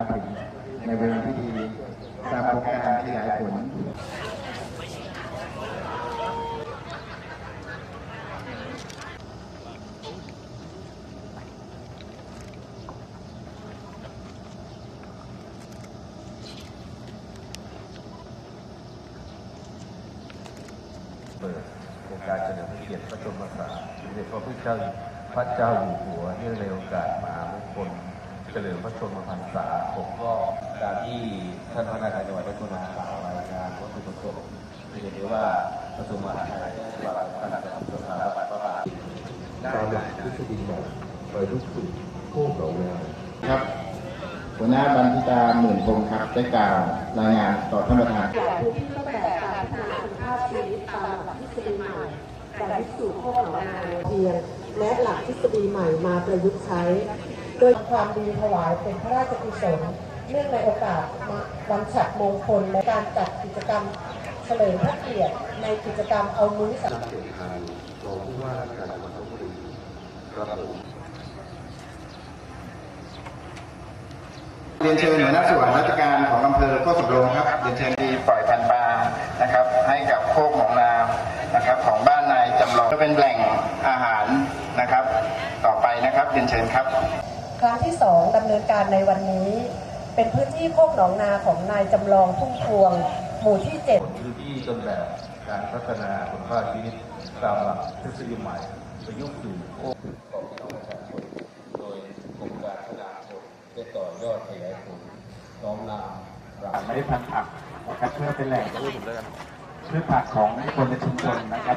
ถึงในเวลาที่ดีตามโครงการขยายผลเปิดโครงการเฉลิมพระเกียรติพระชนมพรรษาสมเด็จพระพุทธเจ้าพระเจ้าอยู่หัวเนื่องในโอกาสมหามงคล เฉลิมพระชนมพรรษาผมก็การที่ท่านพระนาการจังหวัดพระชนมพรรษารายงานวัตถุประสงค์ที่เห็นได้ว่ากระทรวงมหาดไทยได้วางขนาดของสถาบันพระบาทตามหลักทฤษฎีใหม่ไปทุกสุดผู้เหล่างานครับหัวหน้าบันทิตาหมื่นพงศ์ครับได้กล่าวรายงานต่อท่านประธานจากพื้นที่ต้นแบบการพัฒนาคุณภาพชีวิตตามหลักทฤษฎีใหม่การพิสูจน์โคกหนองนาเพียงและหลักทฤษฎีใหม่มาประยุกต์ใช้ โดยความดีถวายเป็นพระราชกุศลเนื่องในโอกาสวันฉัตรมงคลและการจัดกิจกรรมเฉลิมพระเกียรติในกิจกรรมเอามือสันักเสี่ยงทายรองผู้ว่าราชการจังหวัดลบบุรีครับผมเรียนเชิญหัวหน้าส่วนราชการของอำเภอโคกสำโรงครับเรียนเชิญดีปล่อยพันปลานะครับ ให้กับโคกหนองนานะครับ ของบ้านนายจำลองก็เป็นแหล่งอาหารนะครับ ต่อไปนะครับเรียนเชิญครับ ครั้งที่สองดำเนินการในวันนี้ เป็นพื้นที่โคกหนองนาของนายจำลองทุ่งพวง หมู่ที่เจ็ดพื้นที่ต้นแบบการพัฒนาคุณภาพชีวิตตามหลักทฤษฎีใหม่ประยุกต์สู่โคกของพี่น้องประชาชนโดยกรมการพัฒนาคนได้ต่อยอดขยายผลน้อมนำหลักไม่ได้พันธุ์ผักนะครับเพื่อเป็นแหล่งพืชผักของคนในชุมชนนะครับ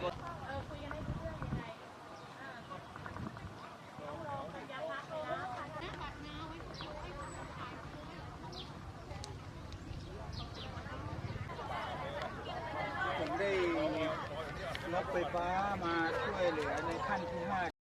ผมได้รถไฟฟ้ามาช่วยเหลือในขั้นที่ห้า